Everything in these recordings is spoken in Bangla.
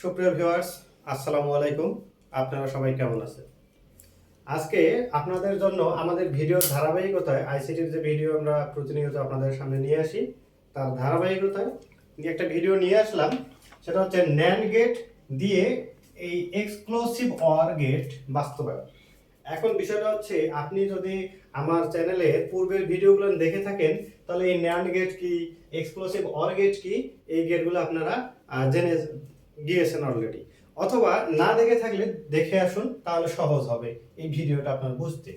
সুপ্রিয় ভিউয়ার্স, আসসালামু আলাইকুম। আপনারা সবাই কেমন আছেন? আজকে আপনাদের জন্য আমাদের ভিডিওর ধারাবাহিকতায় আইসিটির যে ভিডিও আমরা প্রতিনিয়ত আপনাদের সামনে নিয়ে আসি, তার ধারাবাহিকতায় একটা ভিডিও নিয়ে আসলাম। সেটা হচ্ছে ন্যান গেট দিয়ে এই এক্সক্লুসিভ অর গেট বাস্তবায়ন। এখন বিষয়টা হচ্ছে, আপনি যদি আমার চ্যানেলে পূর্বের ভিডিওগুলো দেখে থাকেন, তাহলে এই ন্যান্ড গেট কি, এক্সক্লুসিভ অর গেট কি, এই গেটগুলো আপনারা জেনে গিয়েছেন অলরেডি অথবা না দেখে থাকলে দেখে আসুন, তাহলে সহজ হবে এই ভিডিওটা আপনার বুঝতে।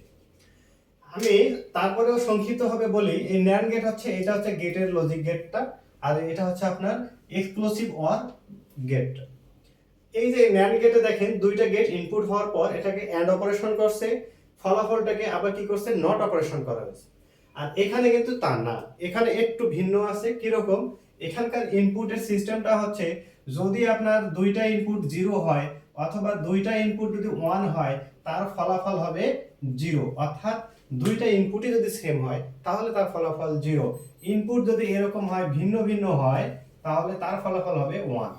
আমি তারপরেও সংক্ষিপ্ত হবে বলি, এই ন্যান্ড গেট হচ্ছে, এটা হচ্ছে গেটের লজিক গেটটা আর এটা হচ্ছে আপনার এক্সক্লুসিভ অর গেট এই যে ন্যান্ড গেটে দেখেন, দুইটা গেট ইনপুট হওয়ার পর এটাকে অ্যান্ড অপারেশন করছে, ফলাফলটাকে আবার কি করছে নট অপারেশন করা হয়েছে। আর এখানে কিন্তু তা না। এখানে একটু ভিন্ন আছে, কীরকম? এখানকার ইনপুটের সিস্টেমটা হচ্ছে যদি আপনার দুইটা ইনপুট জিরো হয় অথবা দুইটা ইনপুট যদি ওয়ান হয়, তার ফলাফল হবে জিরো অর্থাৎ দুইটা ইনপুটই যদি সেম হয়, তাহলে তার ফলাফল জিরো ইনপুট যদি এরকম হয়, ভিন্ন ভিন্ন হয়, তাহলে তার ফলাফল হবে ওয়ান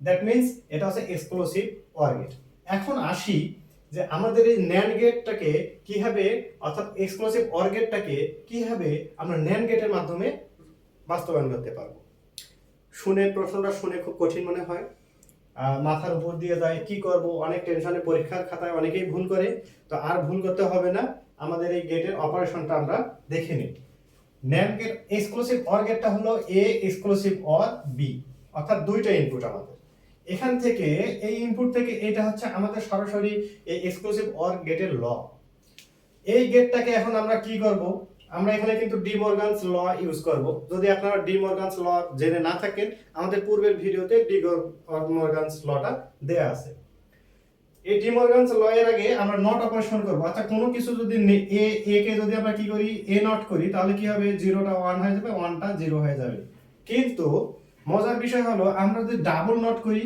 দ্যাট মিন্স এটা হচ্ছে এক্সক্লুসিভ অর গেট এখন আসি যে আমাদের এই ন্যান্ড গেটটাকে কীভাবে, অর্থাৎ এক্সক্লুসিভ অর গেটটাকে কীভাবে আমরা ন্যান্ড গেটের মাধ্যমে বাস্তবায়ন করতে পারব। শুনে, প্রশ্নটা শুনে খুব কঠিন মনে হয়। মাথার উপর দিয়ে যায়, কি করব? অনেক টেনশনে পরীক্ষার খাতায় অনেকেই ভুল করে। তো আর ভুল করতে হবে না। আমাদের এই গেটের অপারেশনটা আমরা দেখে নিই। ন্যান্ড গেট এক্সক্লুসিভ অর গেটটা হলো এ এক্সক্লুসিভ অর বি অর্থাৎ দুইটা ইনপুট আমাদের। এখান থেকে, এই ইনপুট থেকে এটা হচ্ছে আমাদের সরাসরি এই এক্সক্লুসিভ অর গেটের ল এই গেটটাকে এখন আমরা কি করব? আমরা এখানে কিন্তু ডি মর্গানস ল ইউজ করব। যদি আপনারা ডি মর্গানস ল জেনে না থাকেন, আমাদের পূর্বের ভিডিওতে ডি মর্গানস লটা দেয়া আছে। এই ডি মর্গানস ল এর আগে আমরা নট অপারেশন করব। আচ্ছা কোনো কিছু যদি এ এ কে যদি আমরা কি করি, এ নট করি, তাহলে কি হবে? জিরোটা ওয়ান হয়ে যাবে ওয়ানটা জিরো হয়ে যাবে। কিন্তু মজার বিষয় হলো, আমরা যদি ডাবল নট করি,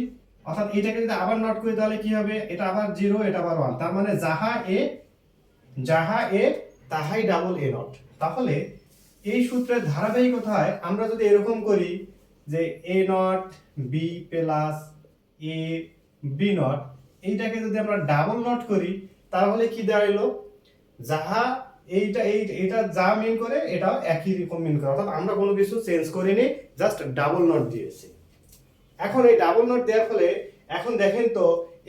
অর্থাৎ এটাকে যদি আবার নট করি, তাহলে কি হবে? এটা আবার জিরো এটা আবার ওয়ান তার মানে যাহা এ যাহা এ, তাহাই ডাবল এ নট তাহলে এই সূত্রের ধারাবাহিকতায় আমরা যদি এরকম করি যে A not B plus A B not এইটাকে যদি আমরা ডাবল নট করি, তাহলে কি দাঁড়াইলো? যাহা এইটা, এই, এটা যা মিন করে, এটাও একই রকম মিন করে। অর্থাৎ আমরা কোনো কিছু চেঞ্জ করিনি জাস্ট ডাবল নট দিয়েছি। এখন এই ডাবল নট দেওয়ার ফলে, এখন দেখেন তো,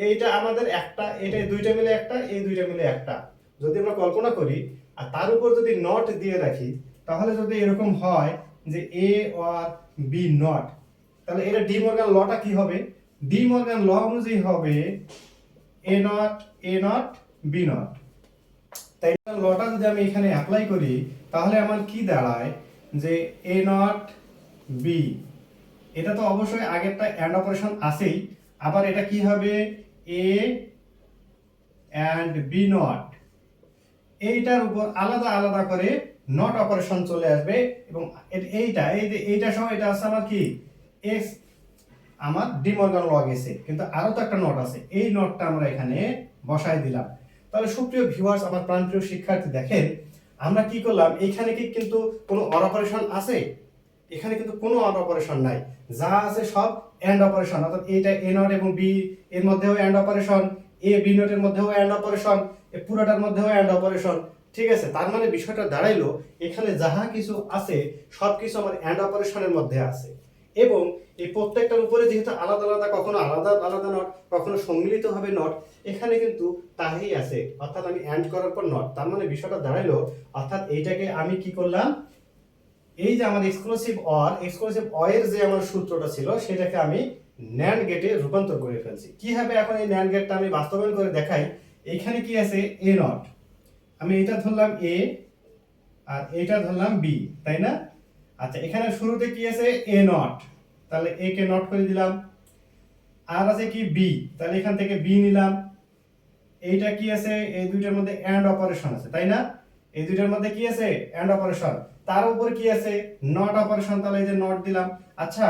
এইটা আমাদের একটা এটা দুইটা মিলে একটা, এই দুইটা মিলে একটা। যদি আমরা কল্পনা করি আর তার উপর যদি নট দিয়ে রাখি, তাহলে যদি এরকম হয় যে এ আর বি নট তাহলে এটা ডি মর্গান লটা কি হবে? ডি মর্গান ল অনুযায়ী হবে A not A not B not তাই লটা যদি আমি এখানে অ্যাপ্লাই করি, তাহলে আমার কি দাঁড়ায়? যে এ নট বি এটা তো অবশ্যই আগেরটা অ্যান্ড অপারেশন আছেই। আবার এটা কি হবে? এ অ্যান্ড বি নট এইটার উপর আলাদা আলাদা করে নট অপারেশন চলে আসবে এবং এইটা, এই যে এইটা সহ এটা আছে আমার কি? এক্স আমার ডিমর্গান লগ এসে কিন্তু আরও তো একটা নট আছে। এই নটটা আমরা এখানে বসায় দিলাম। তাহলে সুপ্রিয় ভিউয়ার্স আমার প্রাণপ্রিয় শিক্ষার্থী দেখেন, আমরা কি করলাম? এখানে কি কিন্তু কোনো অর অপারেশন আছে? এখানে কিন্তু কোনো অর অপারেশন নাই। যা আছে সব এন্ড অপারেশন অর্থাৎ এইটা এ নট এবং বি এর মধ্যেও এন্ড অপারেশন এ বি নটের মধ্যেও এন্ড অপারেশন পুরোটার মধ্যেও এন্ড অপারেশন ঠিক আছে, তার মানে বিষয়টা দাঁড়াইলো, এখানে যাহা কিছু আছে, সব কিছু আমার অ্যান্ড অপারেশনের মধ্যে আছে। এবং এই প্রত্যেকটার উপরে যেহেতু আলাদা আলাদা, কখনো আলাদা আলাদা নট কখনো সম্মিলিত হবে নট এখানে কিন্তু তাই আছে। অর্থাৎ আমি অ্যান্ড করার পর নট তার মানে বিষয়টা দাঁড়াইলো। অর্থাৎ এইটাকে আমি কি করলাম? এই যে আমার এক্সক্লুসিভ অর এক্সক্লুসিভ অয়ের যে আমার সূত্রটা ছিল, সেটাকে আমি ন্যান্ড গেটে রূপান্তর করে ফেলছি। কীভাবে এখন এই ন্যান্ড গেটটা আমি বাস্তবায়ন করে দেখাই? এইখানে কি আছে? এ নট আমি এটা ধরলাম এ আর এটা ধরলাম বি তাই না? আচ্ছা এখানে শুরুতে কি আছে? এ নট তাহলে এ কে নট করে দিলাম। আর আছে কি বি তাহলে এখান থেকে বি নিলাম। এইটা কি আছে? এই দুইটার মধ্যে অ্যান্ড অপারেশন আছে, তাই না? এই দুইটার মধ্যে কি আছে? অ্যান্ড অপারেশন তার উপর কি আছে? নট অপারেশন তাহলে এই যে নট দিলাম। আচ্ছা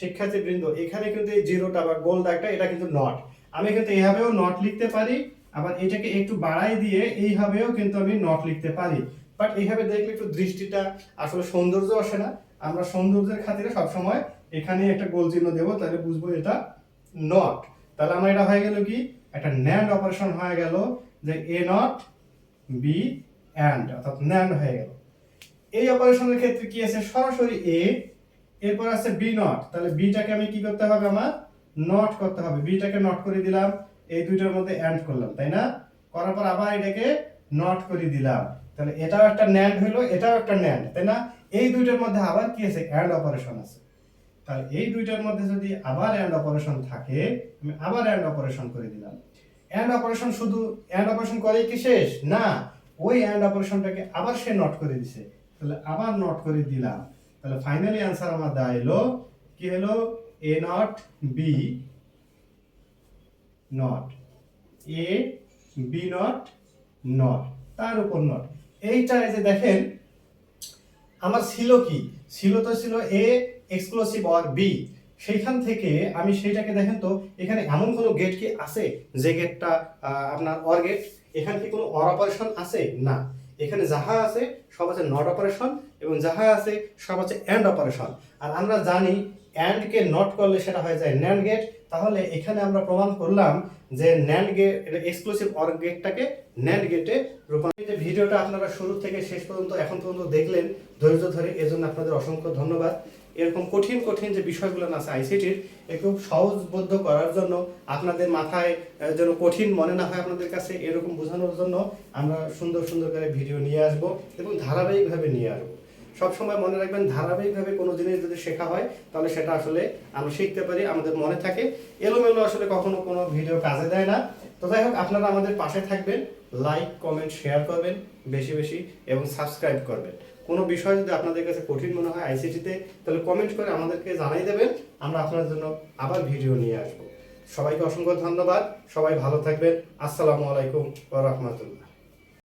শিক্ষার্থী বৃন্দ এখানে কিন্তু এই জিরোটা বা গোল দাগটা এটা কিন্তু নট আমি কিন্তু এভাবেও নট লিখতে পারি। আবার এটাকে একটু বাড়াই দিয়ে এইভাবেও কিন্তু আমি নট লিখতে পারি। বাট এইভাবে দেখলে একটু দৃষ্টিটা আসলে সৌন্দর্য আসে না। আমরা সৌন্দর্যের খাতিরে সবসময় এখানে একটা গোল চিহ্ন দেবো, তাহলে বুঝব এটা নট তাহলে আমার এটা হয়ে গেল কি? একটা ন্যান্ড অপারেশন হয়ে গেল, যে এ নট বি অ্যান্ড অর্থাৎ ন্যান্ড হয়ে গেল। এই অপারেশনের ক্ষেত্রে কি আছে? সরাসরি এ এরপর আছে বি নট তাহলে বিটাকে আমি কি করতে হবে আমার? নট করতে হবে। বিটাকে নট করে দিলাম। এই দুইটার মধ্যে অ্যান্ড করলাম, তাই না? করার পর আবার এটাকে নট করে দিলাম। তাহলে এটাও একটা ন্যান্ড হলো এটাও একটা ন্যান্ড তাই না? এই দুইটার মধ্যে আবার কি আছে? অ্যান্ড অপারেশন আছে। তাহলে এই দুইটার মধ্যে যদি আবার অ্যান্ড অপারেশন থাকে, আমি আবার অ্যান্ড অপারেশন করে দিলাম। অ্যান্ড অপারেশন শুধু অ্যান্ড অপারেশন করেই কি শেষ? না, ওই অ্যান্ড অপারেশনটাকে আবার সে নট করে দিছে। তাহলে আবার নট করে দিলাম। তাহলে ফাইনালি অ্যান্সার আমার দাঁড়াইলো কি হলো A not B not A B not not তার উপর নট এইটা এই যে দেখেন, আমার ছিল কি? ছিল তো ছিল এ এক্সক্লুসিভ অর বি সেইখান থেকে আমি সেইটাকে দেখেন তো, এখানে এমন কোনো গেট কি আছে? যে গেটটা আপনার অর গেট এখানে কি কোনো অর অপারেশন আছে? না। এখানে যাহা আছে, সব আছে নট অপারেশন এবং যাহা আছে, সব আছে অ্যান্ড অপারেশন আর আমরা জানি অ্যান্ডকে নট করলে সেটা হয়ে যায় ন্যান্ড গেট তাহলে এখানে আমরা প্রমাণ করলাম যে ন্যান্ড গেট এক্সক্লুসিভ অর গেটটাকে ন্যান্ড গেটে রূপান্তর এই যে ভিডিওটা আপনারা শুরু থেকে শেষ পর্যন্ত, এখন পর্যন্ত দেখলেন, ধৈর্য ধরে এজন্য আপনাদের অসংখ্য ধন্যবাদ। এরকম কঠিন কঠিন যে বিষয়গুলো আছে আইসিটির একটু সহজবোধ্য করার জন্য, আপনাদের মাথায় যেন কঠিন মনে না হয় আপনাদের কাছে, এরকম বোঝানোর জন্য আমরা সুন্দর সুন্দর করে ভিডিও নিয়ে আসব এবং ধারাবাহিকভাবে নিয়ে আসব। সবসময় মনে রাখবেন, ধারাবাহিকভাবে কোনো জিনিস যদি শেখা হয়, তাহলে সেটা আসলে আমরা শিখতে পারি, আমাদের মনে থাকে। এলোমেলো আসলে কখনো কোনো ভিডিও কাজে দেয় না। তো যাই হোক, আপনারা আমাদের পাশে থাকবেন লাইক কমেন্ট শেয়ার করবেন বেশি বেশি এবং সাবস্ক্রাইব করবেন। কোনো বিষয় যদি আপনাদের কাছে কঠিন মনে হয় আইসিটিতে তাহলে কমেন্ট করে আমাদেরকে জানাই দেবেন, আমরা আপনার জন্য আবার ভিডিও নিয়ে আসব। সবাইকে অসংখ্য ধন্যবাদ, সবাই ভালো থাকবেন। আসসালামু আলাইকুম রাহমাতুল্লাহ।